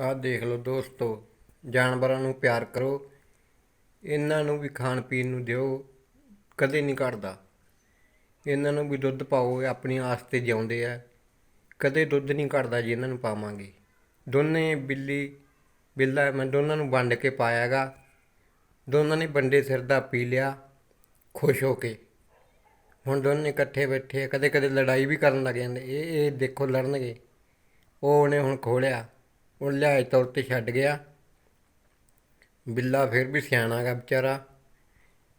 ਆਹ ਦੇਖ ਲਓ ਦੋਸਤੋ, ਜਾਨਵਰਾਂ ਨੂੰ ਪਿਆਰ ਕਰੋ, ਇਹਨਾਂ ਨੂੰ ਵੀ ਖਾਣ ਪੀਣ ਨੂੰ ਦਿਓ, ਕਦੇ ਨਹੀਂ ਘਟਦਾ। ਇਹਨਾਂ ਨੂੰ ਵੀ ਦੁੱਧ ਪਾਓ, ਇਹ ਆਪਣੀ ਆਸ ਤੇ ਜਿਉਂਦੇ ਆ। ਕਦੇ ਦੁੱਧ ਨਹੀਂ ਘਟਦਾ ਜੇ ਇਹਨਾਂ ਨੂੰ ਪਾਵਾਂਗੇ। ਦੋਨੇ ਬਿੱਲੀ, ਬਿੱਲਾ, ਮੈਂ ਦੋਨਾਂ ਨੂੰ ਵੰਡ ਕੇ ਪਾਇਆਗਾ। ਦੋਨਾਂ ਨੇ ਬੰਡੇ ਸਿਰ ਦਾ ਪੀ ਲਿਆ, ਖੁਸ਼ ਹੋ ਕੇ। ਹੁਣ ਦੋਨੇ ਇਕੱਠੇ ਬੈਠੇ ਕਦੇ ਕਦੇ ਲੜਾਈ ਵੀ ਕਰਨ ਲੱਗ ਜਾਂਦੇ, ਇਹ ਇਹ ਦੇਖੋ ਲੜਨਗੇ। ਉਹ ਉਹਨੇ ਹੁਣ ਖੋਲਿਆ। ਉਹ ਲਿਹਾਜ਼ ਤੌਰ ਤੇ ਛੱਡ ਗਿਆ। ਬਿੱਲਾ ਫਿਰ ਵੀ ਸਿਆਣਾ ਗਾ ਵਿਚਾਰਾ,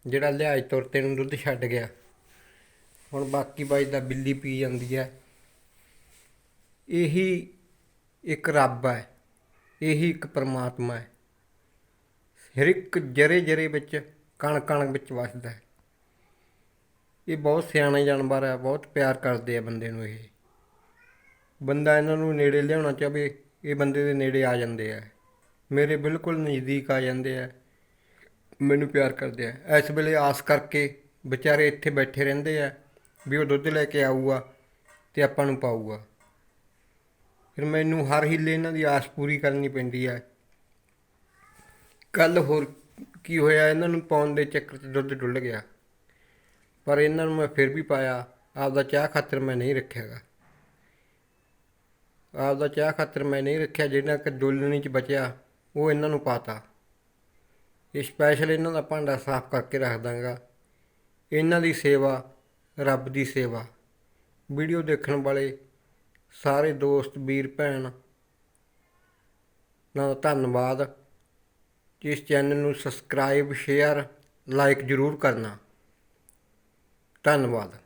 ਜਿਹੜਾ ਲਿਹਾਜ਼ ਤੌਰ ਤੇ ਨੂੰ ਦੁੱਧ ਛੱਡ ਗਿਆ। ਹੁਣ ਬਾਕੀ ਬਾਈ ਦਾ ਬਿੱਲੀ ਪੀ ਜਾਂਦੀ ਹੈ। ਇਹੀ ਇੱਕ ਰੱਬ ਹੈ, ਇਹੀ ਇੱਕ ਪਰਮਾਤਮਾ ਹੈ। ਹਰ ਇੱਕ ਜਰੇ ਜਰੇ ਵਿੱਚ, ਕਣ ਕਣ ਵਿੱਚ ਵਸਦਾ ਹੈ। ਇਹ ਬਹੁਤ ਸਿਆਣੇ ਜਾਨਵਰ ਹੈ, ਬਹੁਤ ਪਿਆਰ ਕਰਦੇ ਆ ਬੰਦੇ ਨੂੰ ਇਹ। ਬੰਦਾ ਇਹਨਾਂ ਨੂੰ ਨੇੜੇ ਲਿਆਉਣਾ ਚਾਹਵੇ ਇਹ ਬੰਦੇ ਦੇ ਨੇੜੇ ਆ ਜਾਂਦੇ ਆ। ਮੇਰੇ ਬਿਲਕੁਲ ਨਜ਼ਦੀਕ ਆ ਜਾਂਦੇ ਆ। ਮੈਨੂੰ ਪਿਆਰ ਕਰਦੇ ਆ। ਇਸ ਵੇਲੇ ਆਸ ਕਰਕੇ ਵਿਚਾਰੇ ਇੱਥੇ ਬੈਠੇ ਰਹਿੰਦੇ ਆ ਵੀ ਉਹ ਦੁੱਧ ਲੈ ਕੇ ਆਊਗਾ ਤੇ ਆਪਾਂ ਨੂੰ ਪਾਊਗਾ। ਫਿਰ ਮੈਨੂੰ ਹਰ ਹੀਲੇ ਇਹਨਾਂ ਦੀ ਆਸ ਪੂਰੀ ਕਰਨੀ ਪੈਂਦੀ ਹੈ ਕੱਲ ਹੋਰ ਕੀ ਹੋਇਆ, ਇਹਨਾਂ ਨੂੰ ਪਾਉਣ ਦੇ ਚੱਕਰ 'ਚ ਦੁੱਧ ਡੁੱਲ ਗਿਆ। ਪਰ ਇਹਨਾਂ ਨੂੰ ਮੈਂ ਫਿਰ ਵੀ ਪਾਇਆ। ਆਪਦਾ ਚਾਹ ਖਾਤਰ ਮੈਂ ਨਹੀਂ ਰੱਖਿਆਗਾ। ਆਪ ਦਾ ਚਾਹ ਖਾਤਰ ਮੈਂ ਨਹੀਂ ਰੱਖਿਆ ਜਿਹੜਾ ਕਿ ਡੁੱਲਣੀ 'ਚ ਬਚਿਆ, ਉਹ ਇਹਨਾਂ ਨੂੰ ਪਾਤਾ। ਇਹ ਸਪੈਸ਼ਲ ਇਹਨਾਂ ਦਾ ਭਾਂਡਾ ਸਾਫ਼ ਕਰਕੇ ਰੱਖ ਦਾਂਗਾ। ਇਹਨਾਂ ਦੀ ਸੇਵਾ, ਰੱਬ ਦੀ ਸੇਵਾ। ਵੀਡੀਓ ਦੇਖਣ ਵਾਲੇ ਸਾਰੇ ਦੋਸਤ, ਵੀਰ, ਭੈਣ, ਨਾਲ ਧੰਨਵਾਦ। ਇਸ ਚੈਨਲ ਨੂੰ ਸਬਸਕ੍ਰਾਈਬ ਸ਼ੇਅਰ ਲਾਈਕ ਜ਼ਰੂਰ ਕਰਨਾ। ਧੰਨਵਾਦ।